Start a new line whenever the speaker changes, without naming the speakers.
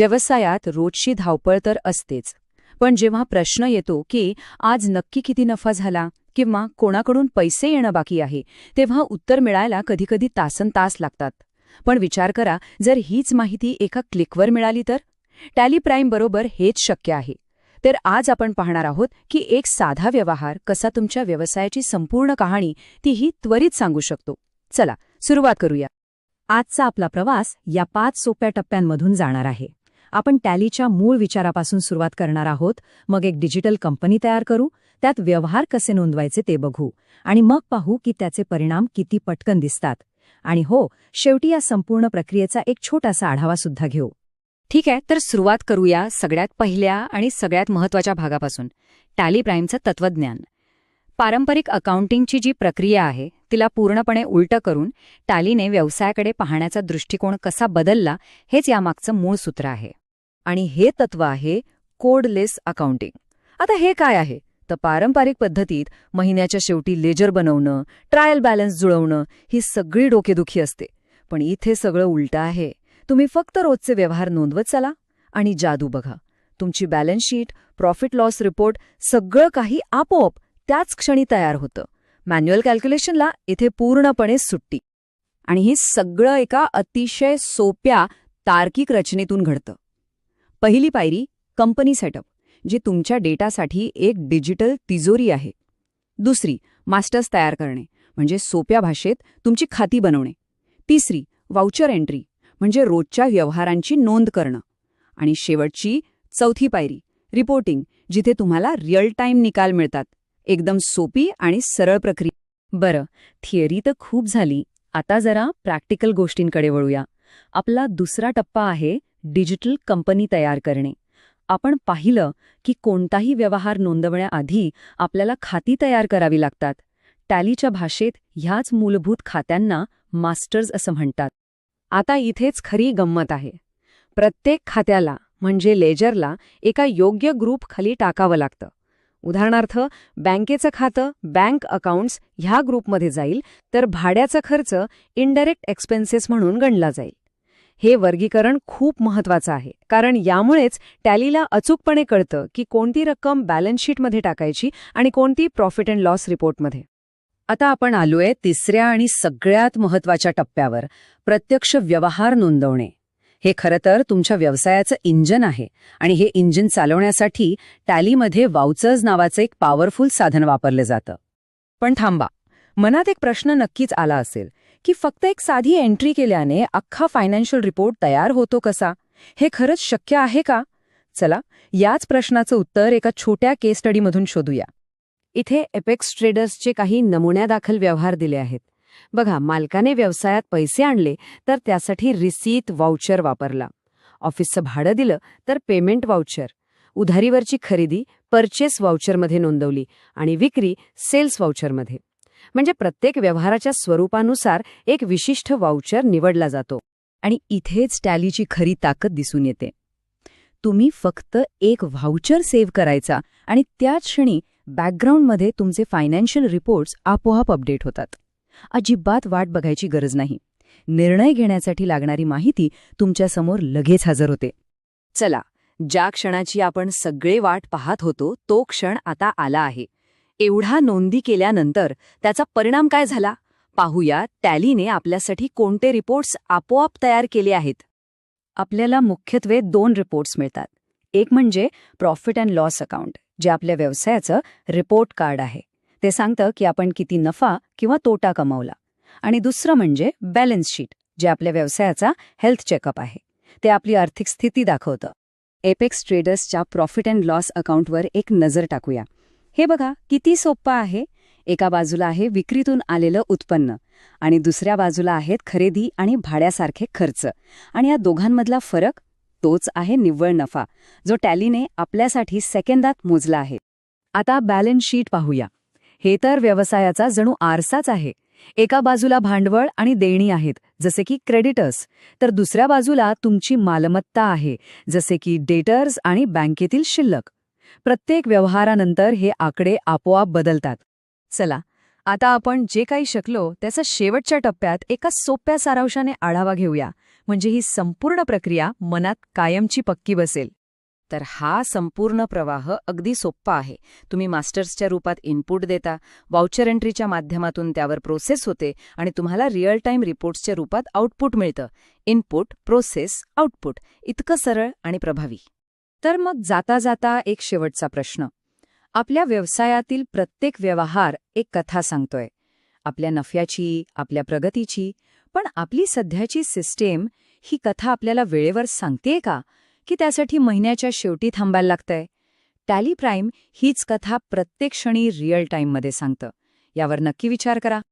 व्यवसायात रोजची धावपळ तर असतेच. पण जेव्हा प्रश्न येतो की आज नक्की किती नफा झाला किंवा कोणाकडून पैसे येणं बाकी आहे तेव्हा उत्तर मिळायला कधीकधी तासन तास लागतात. पण विचार करा जर हीच माहिती एका क्लिकवर मिळाली तर? टॅली बरोबर हेच शक्य आहे. तर आज आपण पाहणार आहोत की एक साधा व्यवहार कसा तुमच्या व्यवसायाची संपूर्ण कहाणी तीही त्वरित सांगू शकतो. चला सुरुवात करूया.
आजचा आपला प्रवास या पाच सोप्या टप्प्यांमधून जाणार आहे. आपण टॅलीच्या मूळ विचारापासून सुरुवात करणार आहोत. मग एक डिजिटल कंपनी तयार करू. त्यात व्यवहार कसे नोंदवायचे ते बघू. आणि मग पाहू की त्याचे परिणाम किती पटकन दिसतात. आणि हो शेवटी या संपूर्ण प्रक्रियेचा एक छोटासा आढावा सुद्धा घेऊ.
ठीक आहे तर सुरुवात करूया सगळ्यात पहिल्या आणि सगळ्यात महत्त्वाच्या भागापासून. टॅली प्राईमचं तत्वज्ञान पारंपरिक अकाउंटिंगची जी प्रक्रिया आहे तिला पूर्णपणे उलटं करून टॅलीने व्यवसायाकडे पाहण्याचा दृष्टिकोन कसा बदलला हेच यामागचं मूळ सूत्र आहे. आणि हे तत्व आहे कोडलेस अकाउंटिंग. आता हे काय आहे? तर पारंपरिक पद्धतीत महिन्याच्या शेवटी लेजर बनवणं ट्रायल बॅलन्स जुळवणं ही सगळी डोकेदुखी असते. पण इथे सगळं उलटं आहे. तुम्ही फक्त रोजचे व्यवहार नोंदवत चला आणि जादू बघा. तुमची balance sheet profit loss report सगळं काही आपोआप त्याच क्षणी तयार होतं. मॅन्युअल कॅल्क्युलेशनला इथे पूर्णपणे सुट्टी. आणि हे सगळं एका अतिशय सोप्या तार्किक रचनेतून घडतं. पहिली पायरी कंपनी सेटअप जी तुमच्या डेटासाठी एक डिजिटल तिजोरी आहे. दुसरी मास्टर्स तयार करणे म्हणजे सोप्या भाषेत तुमची खाती बनवणे. तिसरी वाउचर एंट्री म्हणजे रोजच्या व्यवहारांची नोंद करणं. आणि शेवटची चौथी पायरी रिपोर्टिंग जिथे तुम्हाला रिअल टाईम निकाल मिळतात. एकदम सोपी आणि सरळ प्रक्रिया. बरं थिअरी तर खूप झाली. आता जरा प्रॅक्टिकल गोष्टींकडे वळूया. आपला दुसरा टप्पा आहे डिजिटल कंपनी तयार करणे. आपण पाहिलं की कोणताही व्यवहार नोंदवण्याआधी आपल्याला खाती तयार करावी लागतात. टॅलीच्या भाषेत ह्याच मूलभूत खात्यांना मास्टर्स असं म्हणतात. आता इथेच खरी गंमत आहे. प्रत्येक खात्याला म्हणजे लेजरला एका योग्य ग्रुप खाली टाकावं लागतं. उदाहरणार्थ बँकेचं खातं बँक अकाउंट्स ह्या ग्रुपमध्ये जाईल तर भाड्याचा खर्च इनडायरेक्ट एक्सपेन्सेस म्हणून गणला जाईल. हे वर्गीकरण खूप महत्वाचं आहे. कारण यामुळेच टॅलीला अचूकपणे कळतं की कोणती रक्कम बॅलन्स शीटमध्ये टाकायची आणि कोणती प्रॉफिट अँड लॉस रिपोर्टमध्ये. आता आपण आलोय तिसऱ्या आणि सगळ्यात महत्त्वाच्या टप्प्यावर प्रत्यक्ष व्यवहार नोंदवणे. हे खरं तर तुमच्या व्यवसायाचं इंजन आहे आणि हे इंजिन चालवण्यासाठी टॅलीमध्ये वाउचर्स नावाचं एक पॉवरफुल साधन वापरलं जातं. पण थांबा मनात एक प्रश्न नक्कीच आला असेल. की फक्त एक साधी एंट्री केल्याने अख्खा फायनान्शियल रिपोर्ट तयार होतो कसा? हे खरंच शक्य आहे का? चला याच प्रश्नाचं उत्तर एका छोट्या केस स्टडीमधून शोधूया. इथे एपेक्स ट्रेडर्सचे काही नमुन्यादाखल व्यवहार दिले आहेत. बघा मालकाने व्यवसायात पैसे आणले तर त्यासाठी रिसीट वाउचर वापरला. ऑफिसचं भाडं दिलं तर पेमेंट वाउचर उधारीवरची खरेदी परचेस वाउचरमध्ये नोंदवली आणि विक्री सेल्स वाउचरमध्ये म्हणजे प्रत्येक व्यवहाराच्या स्वरूपानुसार एक विशिष्ट वाउचर निवडला जातो. आणि इथेच टॅलीची खरी ताकद दिसून येते. तुम्ही फक्त एक व्हाउचर सेव्ह करायचा आणि त्याच क्षणी बॅकग्राऊंडमध्ये तुमचे फायनान्शियल रिपोर्ट्स आपोआप अपडेट होतात. अजिबात वाट बघायची गरज नाही. निर्णय घेण्यासाठी लागणारी माहिती तुमच्यासमोर लगेच हजर होते. चला ज्या क्षणाची आपण सगळे वाट पाहत होतो तो क्षण आता आला आहे. एवढा नोंदी केल्यानंतर त्याचा परिणाम काय झाला? पाहूया टॅलीने आपल्यासाठी कोणते रिपोर्ट्स आपोआप तयार केले आहेत. आपल्याला मुख्यत्वे दोन रिपोर्ट्स मिळतात. एक म्हणजे प्रॉफिट अँड लॉस अकाउंट जे आपल्या व्यवसायाचं रिपोर्ट कार्ड आहे. ते सांगतं की आपण किती नफा किंवा तोटा कमावला. आणि दुसरं म्हणजे बॅलन्स शीट जे आपल्या व्यवसायाचा हेल्थ चेकअप आहे. ते आपली आर्थिक स्थिती दाखवतं. एपेक्स ट्रेडर्सच्या प्रॉफिट अँड लॉस अकाउंटवर एक नजर टाकूया. हे बघा किती सोप्पं आहे. एका बाजूला आहे विक्रीतून आलेलं उत्पन्न आणि दुसऱ्या बाजूला आहेत खरेदी आणि भाड्यासारखे खर्च. आणि या दोघांमधला फरक तोच आहे निव्वळ नफा जो टॅलीने आपल्यासाठी सेकंदात मोजला आहे. आता बॅलन्स शीट पाहूया. हे तर व्यवसायाचा जणू आरसाच आहे. एका बाजूला भांडवळ आणि देणी आहेत जसे की क्रेडिटर्स. तर दुसऱ्या बाजूला तुमची मालमत्ता आहे जसे की डेटर्स आणि बँकेतील शिल्लक. प्रत्येक व्यवहारानंतर हे आकडे आपोआप बदलतात. चला आता आपण जे काही शकलो त्याचा शेवटच्या टप्प्यात एका सोप्या सारांशाने आढावा घेऊया
म्हणजे ही संपूर्ण प्रक्रिया मनात कायमची पक्की बसेल.
तर हा संपूर्ण प्रवाह अगदी सोप्पा आहे. तुम्ही मास्टर्सच्या रूपात इनपुट देता वाउचर एंट्रीच्या माध्यमातून त्यावर प्रोसेस होते आणि तुम्हाला रिअल टाईम रिपोर्ट्सच्या रूपात आउटपुट मिळतं. इनपुट प्रोसेस आउटपुट इतकं सरळ आणि प्रभावी.
तर मग जाता जाता एक शेवटचा प्रश्न. आपल्या व्यवसायातील प्रत्येक व्यवहार एक कथा सांगतोय. आपल्या नफ्याची आपल्या प्रगतीची पण आपली सध्याची सिस्टेम ही कथा आपल्याला वेळेवर सांगतेय का? की त्यासाठी महिन्याच्या शेवटी थांबायला लागतंय? टॅली प्राईम हीच कथा प्रत्येक क्षणी रिअल टाईममध्ये सांगतं. यावर नक्की विचार करा.